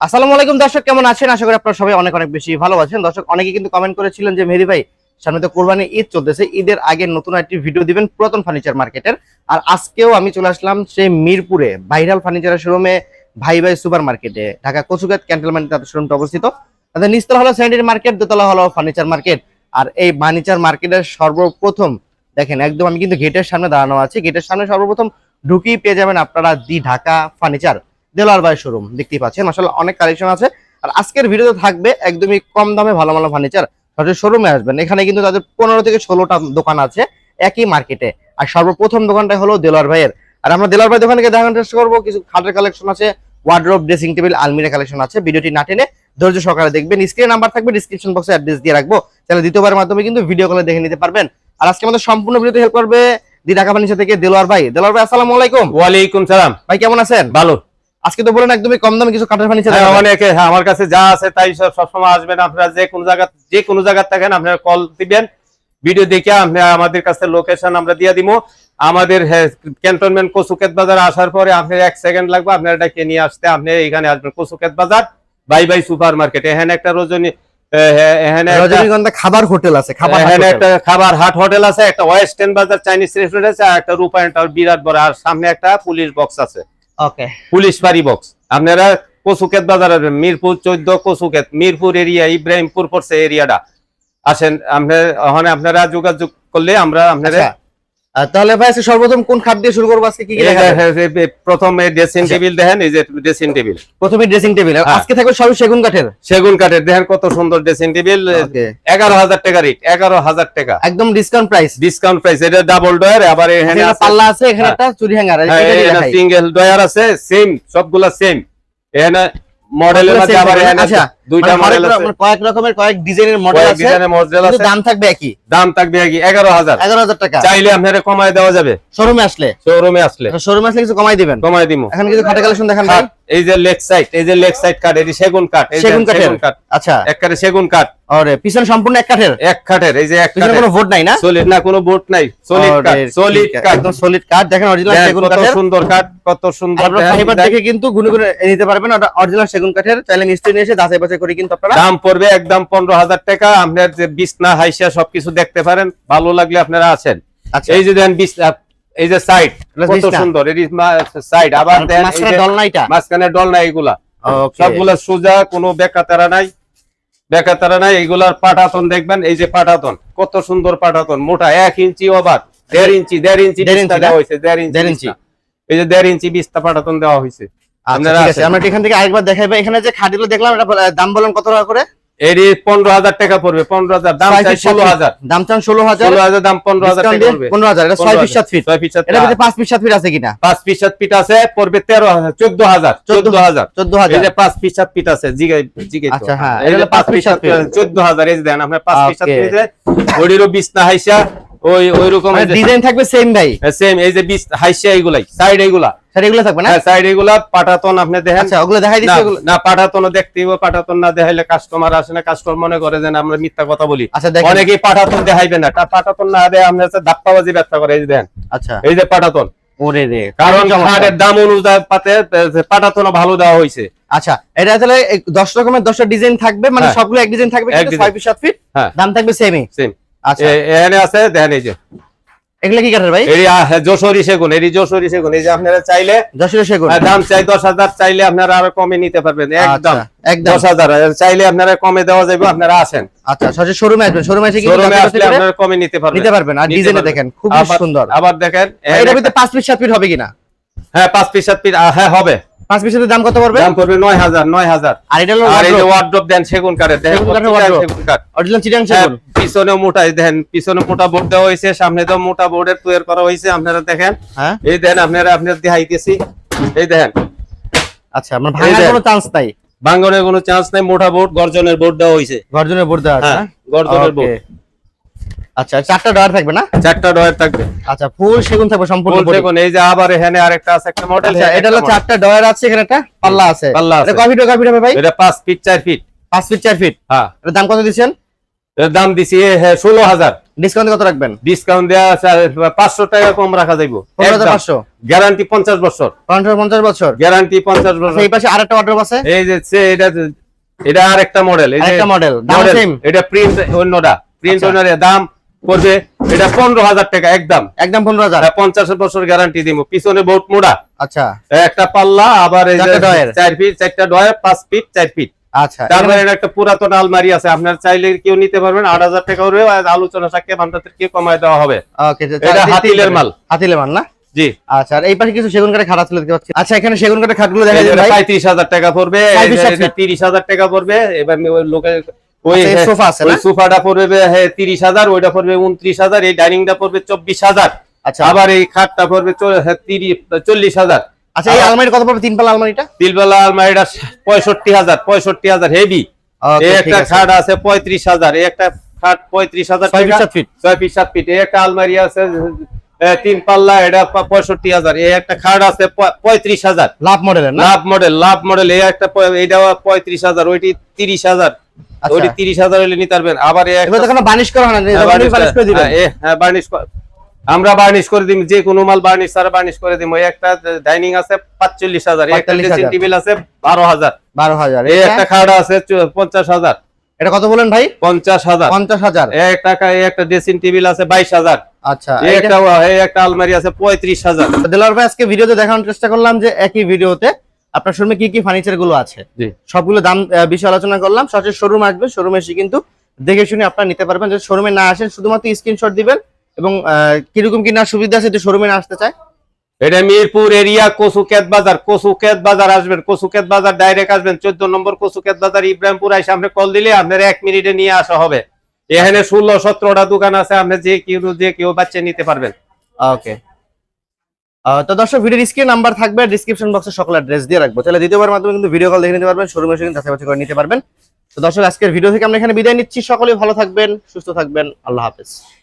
আসসালামু আলাইকুম দর্শক, কেমন আছেন? আশা করি আপনারা সবাই অনেক অনেক বেশি ভালো আছেন। দর্শক, অনেকে কিন্তু কমেন্ট করেছিলেন যে, মেহেদি ভাই, সামনে তো কোরবানি ঈদ চলতেছে। ঈদের আগে নতুন একটি ভিডিও দিবেন পুরাতন ফার্নিচার মার্কেটের আর আজকেও আমি চলে আসলাম সেই মিরপুরে ভাইরাল ফার্নিচারের শোরুমে ভাই ভাই সুপার মার্কেটে। ঢাকা কচুগাত ক্যান্টনমেন্টে তাদের শোরুমটা অবস্থিত। তাদের নিচতলা হলো স্যানিটারি মার্কেট দোতলা হলো ফার্নিচার মার্কেট আর এই ফার্নিচার মার্কেটের সর্বপ্রথম, দেখেন, একদম আমি কিন্তু গেটের সামনে দাঁড়ানো আছি। গেটের সামনে সর্বপ্রথম ঢুকিয়ে পেয়ে যাবেন আপনারা দি ঢাকা ফার্নিচার দেলোয়ার ভাই শোরুম দেখতেই পাচ্ছেন মাসাল্লাহ অনেক কালেকশন আছে। আর আজকের ভিডিওতে থাকবে একদমই কম দামে ভালো ভালো ফার্নিচার সরাসরি শোরুমে আসবেন। এখানে কিন্তু তাদের পনেরো থেকে ষোলোটা দোকান আছে একই মার্কেটে আর সর্বপ্রথম দোকানটা হলো দেলোয়ার ভাইয়ের। আর আমরা দেলোয়ার ভাই দোকানকে দেখানোর চেষ্টা করব কিছু খাটের কালেকশন আছে ওয়ার্ড্রোব ড্রেসিং টেবিল আলমিরা কালেকশন আছে। ভিডিওটি না টেনে ধৈর্য সকালে দেখবেন। স্ক্রিনে নাম্বার থাকবে ডিসক্রিপশন বক্সে অ্যাড্রেস দিয়ে রাখব। তাহলে দ্বিতীয়বারের মাধ্যমে কিন্তু ভিডিও কলে দেখে নিতে পারবেন। আর আজকে আমাদের সম্পূর্ণ ভিডিওতে হেল্প করবে দি ঢাকা ফার্নিচার থেকে দেলোয়ার ভাই। দেলোয়ার ভাই আসসালামু আলাইকুম। ওয়ালাইকুম সালাম। ভাই কেমন আছেন? ভালো। আজকে তো বলেন একদমই কম দামে কিছু কাঠের ফার্নিচার হ্যাঁ, অনেকে হ্যাঁ, আমার কাছে যা আছে তাই সব সবসময় আসবেন আপনারা যে কোনো জায়গা যে কোনো জায়গা থাকেন আপনারা কল দিবেন। ভিডিও দেখে আপনি আমাদের কাছে লোকেশন আমরা দিয়ে দিব। আমাদের ক্যান্টনমেন্ট কসুকেত বাজার আসার পরে আপনার এক সেকেন্ড লাগবে। আপনার এটাকে নিয়ে আসতে আপনি এখানে আসবেন কসুকেত বাজার বাই বাই সুপার মার্কেট এখানে একটা রজনী হ্যাঁ, খাবার হোটেল আছে খাবার হাট এখানে হোটেল। একটা খাবার হাট হোটেল আছে একটা ওয়েস্টার্ন বাজার চাইনিজ রেস্টুরেন্ট আছে আর একটা রূপায়ণ বিরাট বড় আর সামনে একটা পুলিশ বক্স আছে। ওকে পুলিশ বাড়ি বক্স আপনারা কসুকেত বাজার আসবেন মিরপুর চোদ্দ কসুকেত মিরপুর এরিয়া ইব্রাহিমপুর পড়ছে এরিয়াটা আসেন আপনার ওখানে আপনারা যোগাযোগ করলে আমরা আপনারা আচ্ছা। তাহলে ভাই সর্বপ্রথম কোন খাট দিয়ে শুরু করব আজকে? কি কি দেখাবেন? এই যে প্রথমে ড্রেসিং আচ্ছা। টেবিল দেখেন এই যে ড্রেসিং টেবিল প্রথমে ড্রেসিং টেবিল হ্যাঁ। আজকে থাকবে সবই সেগুন কাঠের। সেগুন কাঠের দেখেন কত সুন্দর ড্রেসিং টেবিল ওকে। এগারো হাজার টাকা রেট এগারো হাজার টাকা। একদম ডিসকাউন্ট প্রাইস ডিসকাউন্ট প্রাইস এটা ডাবল ডয়ার আবার এখানে আছে- পাল্লা আছে এখানে হ্যাঁ। একটা চুরি হ্যাঙ্গার এটা সিঙ্গেল ডয়ার আছে সেম সবগুলা সেম এখানে মডেলের মধ্যে আবার এখানে আচ্ছা। দুইটা মানে মডেল আছে। কয়েক রকমের কয়েক ডিজাইনের মডেল আছে। ডিজাইনের মডেল আছে। দাম থাকবে একই? দাম থাকবে কি এগারো হাজার। এগারো হাজার টাকা। চাইলে আপনারা কমায় দেওয়া যাবে। শোরুমে আসলে? শোরুমে আসলে। শোরুমে আসলে কিছু কমাই দিবেন? কমায় দিব এখন কিছু খাটে কালেকশন দেখান ভাই। এই যে লেগ সাইড এই যে লেগ সাইড কাঠ যে সেগুন কাঠ সেগুন কাঠের? কাঠ আচ্ছা। একবারে সেগুন কাঠ আরে পিছনে সম্পূর্ণ এক কাঠের? এক কাঠের এই যে এক কাঠের। কোনো ভোট নাই না? সলিড না কোনো নাই। সলিড কাঠ সলিড কাঠ একদম সলিড কাঠ দেখেন অরিজিনাল দেখেন সেগুন কত সুন্দর কাঠ কত সুন্দর আপনারা ফাইবার দেখে। কিন্তু গুনে গুনে নিতে পারবেন। ওটা অরিজিনাল সেগুন কাঠের। চাইলে নিয়ে এসে যাচাই বাছাই করে কিন্তু আপনারা। দাম পড়বে একদম পনেরো হাজার টাকা। আপনার যে বিছনা হাইসা সবকিছু দেখতে পারেন। ভালো লাগলে আপনারা আছেন আচ্ছা। এই যে দেন বিছনা এই যে সাইড কত সুন্দর এই সাইড আবার দেন এই মাঝখানে যে দলনাইটা। মাঝখানে ডল নাই এগুলা. সবগুলা সোজা কোনো বেকাতারা নাই। বেকাতারা নাই এইগুলার পাটাতন দেখবেন এই যে পাটাতন কত সুন্দর পাটাতন মোটা এক ইঞ্চি ওভার দেড় ইঞ্চি দেড় ইঞ্চি বিস্তা দেওয়া? হয়েছে দেড় ইঞ্চি। এই যে দেড় ইঞ্চি বিস্তা পাটাতন দেওয়া হয়েছে। আচ্ছা আপনারা আমরা এখান থেকে আরেকবার দেখাইবো এখানে যে খাটিগুলো দেখলাম এটা দাম বলেন কত টাকা করে? এর পনেরো হাজার টাকা পড়বে পনেরো হাজার দাম ফিট, ষোলো ফিট। হাজার। দাম চান ষোলো হাজার। ষোলো হাজার দাম পনেরো হাজার discount টাকা পড়বে। পনেরো হাজার এটা ছয় ফিট সাত ফিট ছয় ফিট সাত এটা ফিট। পাঁচ ফিট সাত ফিট আছে কিনা? পাঁচ পিস সাত পিট আছে পড়বে তেরো হাজার চোদ্দ হাজার চোদ্দ হাজার চোদ্দ হাজার। যে পাঁচ পিস সাত পিট আছে জিগে জিগে আচ্ছা, হ্যাঁ, এটা পাঁচ পিস পিস সাত সাত চোদ্দ হাজার এই যে দেন আপনার পাঁচ পিস সাত. পিসে ওইটিরও বিছনা হাইসা ওই ওই রকম ডিজাইন থাকবে সেম ভাই। সেম এই যে বিছ হাইসা এইগুলাই সাইড এইগুলা। এগুলো থাকবে না? হ্যাঁ সাইড পাটাতন আপনি দেখেন। আচ্ছা ওগুলো দেখাই দিচ্ছি না পাঠাতন দেখতে হইব পাঠাতন না দেখাইলে কাস্টমার আসে না। কাস্টমার মনে করে যে আমরা মিথ্যা কথা বলি। আচ্ছা দেখেন। অনেকেই পাঠাতন দেখাইবে না। তা না দেয় আমরা ধাপ্পাবাজি ব্যবসা করে এই যে দেখেন। আচ্ছা। এই যে পাঠাতন ওরে রে কারণ খাটের দাম অনুযায়ী পাতে ভালো দেওয়া হয়েছে আচ্ছা এটা আসলে এই দশ রকমের দশটা ডিজাইন থাকবে মানে হ্যাঁ। সবগুলো এক ডিজাইন থাকবে কিন্তু ফিট হ্যাঁ। দাম থাকবে সেমই সেম আচ্ছা। এখানে আছে দেখেন এই যে। এগুলো কি কাঠের ভাই? যশোরী সেগুন যশোরী সেগুন। এই যে আপনারা চাইলে সেগুন। দাম চাই চাইলে আপনারা আরও কমে নিতে পারবেন একদম। আচ্ছা, একদম চাইলে আপনারা কমে দেওয়া যাবে আপনারা আসেন। আচ্ছা সরাসরি শোরুমে আসবেন। শোরুমে এসে কিন্তু শোরুমে আসলে আপনারা কমে নিতে পারবেন। নিতে পারবেন। আর দেখেন খুব আবার- সুন্দর। আবার দেখেন এটা ভিতরে পাঁচ ফিট সাত ফিট হবে কিনা? হ্যাঁ পাঁচ পিস সাত পিস হ্যাঁ হবে। পাঁচ পিসের দাম কত পড়বে? দাম পড়বে নয় হাজার নয় হাজার। আর এটা আর এই যে ওয়ার্ড্রপ দেন সেগুন কাঠের দেখেন সেগুন। সেগুন কাঠ। অরিজিনাল চিটাং হ্যাঁ, সেগুন পিছনে মোটা দেখেন পিছনে মোটা বোর্ড দেওয়া হয়েছে সামনে তো মোটা বোর্ডের তৈরি করা হয়েছে আপনারা দেখেন। হ্যাঁ। এই দেখেন আপনারা আপনার দেখাইতেছি। এই দেখেন। আচ্ছা মানে ভাঙার কোনো চান্স নাই? ভাঙ্গনের কোনো চান্স নাই মোটা বোর্ড গর্জনের বোর্ড দেওয়া হয়েছে। গর্জনের বোর্ড দেওয়া আছে হ্যাঁ হ্যাঁ? গর্জনের বোর্ড আচ্ছা চারটা ডয়ার থাকবে না? চারটা ডয়ার থাকবে। আচ্ছা ফুল সেগুন থাকবে সম্পূর্ণ এই যে আবার এখানে আরেকটা আছে একটা মডেল আচ্ছা, এটা হলো চারটা ডয়ার আছে এখানে একটা পাল্লা আছে। পাল্লা আছে। কয় ফিট কয় ফিট হবে ভাই? এটা পাঁচ ফিট চার ফিট পাঁচ ফিট চার ফিট হ্যাঁ। এটার দাম কত এর দাম দিছি ষোলো হাজার। ডিসকাউন্ট কত রাখবেন? ডিসকাউন্ট দেওয়া আছে পাঁচশো টাকা কম রাখা যাইবো। গ্যারান্টি পঞ্চাশ বছর। পঞ্চাশ পঞ্চাশ বছর। গ্যারান্টি পঞ্চাশ আচ্ছা, বছর এই পাশে আরেকটা অর্ডার আছে? এই যে এটা এটা আর একটা মডেল আরেকটা মডেল দাম মডেল সেম এটা প্রিন্ট অন্যটা। প্রিন্ট আচ্ছা। অন্যের দাম পড়বে এটা পনেরো হাজার টাকা একদম। একদম পনেরো হাজার? পঞ্চাশ বছর গ্যারান্টি দিব। পিছনে বহুত মোড়া। আচ্ছা। একটা পাল্লা আবার। চার ফিট চারটা ড্রয়ার পাঁচ ফিট চার ফিট আচ্ছা। তারপরে একটা পুরাতন আলমারি আছে। আপনার চাইলে কেউ নিতে পারবেন। আট হাজার টাকা আলোচনা সাক্ষে কমায় দেওয়া হবে। এটা হাতিলের মাল। হাতিলের মাল না? জি। আচ্ছা আর এই পাশে কিছু সেগুন কাঠের খাট আছে দেখতে আচ্ছা এখানে সেগুন কাঠের খাটগুলো দেখা যায় টাকা পড়বে। পঁয়ত্রিশ হাজার। তিরিশ হাজার টাকা পড়বে। এবার ওই আচ্ছা, সোফা আছে ওই সোফাটা পড়বে ওইটা এই ডাইনিংটা হাজার। আচ্ছা। আবার এই খাটটা পড়বে তিরিশ চল্লিশ হাজার। আচ্ছা এই আলমারি কত পড়বে? আলমারিটা? আলমারিটা পঁয়ষট্টি হাজার পঁয়ষট্টি হাজার হেভি এই একটা খাট আছে পঁয়ত্রিশ হাজার এই একটা খাট ফিট টাকা। ফিট। এই একটা আলমারি আছে তিন পাল্লা এটা পঁয়ষট্টি হাজার। এই একটা খাট আছে পঁয়ত্রিশ হাজার। লাভ মডেলের না? লাভ মডেল লাভ মডেল এই একটা পঁয়ত্রিশ হাজার ওইটি তিরিশ হাজার। আচ্ছা। ওইটি তিরিশ হাজার হলে নিতে পারবেন। আবার করা না হ্যাঁ, বার্নিশ হ্যাঁ, হ্যাঁ, আমরা বার্নিশ করে দিই যে কোনো মাল বার্নিশ বার্নিশ করে দিই একটা ডাইনিং আছে পাঁচচল্লিশ হাজার একটা 45,000 ড্রেসিং টেবিল আছে বারো হাজার। বারো হাজার। এই একটা আছে পঞ্চাশ হাজার। এটা কত বলেন ভাই? পঞ্চাশ হাজার। পঞ্চাশ হাজার। একটা ড্রেসিং টেবিল আছে বাইশ হাজার। আচ্ছা একটা একটা আলমারি আছে পঁয়ত্রিশ হাজার। দেলোয়ার ভাই আজকে ভিডিওতে দেখানোর চেষ্টা করলাম যে একই ভিডিওতে আপনার শোরুমে কি কি ফার্নিচারগুলো আছে? সবগুলো দাম বিষয়ে আলোচনা করলাম। সরাসরি শোরুম আসবে শোরুমে এসে কিন্তু দেখে শুনে আপনারা নিতে পারবেন। যদি শোরুমে না আসেন শুধুমাত্র স্ক্রিনশট দিবেন এবং কীরকম কি না সুবিধা আছে যদি শোরুমে না আসতে চায়? এটা মিরপুর এরিয়া কসুকেত বাজার। কসুকেত বাজার আসবেন। কসুকেত বাজার ডাইরেক্ট আসবেন। চোদ্দ নম্বর কসুকেত বাজার ইব্রাহিমপুর আইসা আপনি কল দিলে আপনার এক মিনিটে নিয়ে আসা হবে। এখানে ষোলো সতেরোটা দোকান আছে আপনি যে কেউ যে কেউ বাচ্চা নিতে পারবেন। ওকে তো দর্শক, ভিডিওর স্ক্রিন নাম্বার থাকবে ডিসক্রিপশন বক্সে সকল অ্যাড্রেস দিয়ে রাখব। তাহলে দ্বিতীয়বার মাধ্যমে কিন্তু ভিডিও কল দেখে নিতে পারবেন শোরুমে এসে কিন্তু যাচাই করে নিতে পারবেন। তো দর্শক, আজকের ভিডিও থেকে আমরা এখানে বিদায় নিচ্ছি। সকলেই ভালো থাকবেন, সুস্থ থাকবেন। আল্লাহ হাফেজ।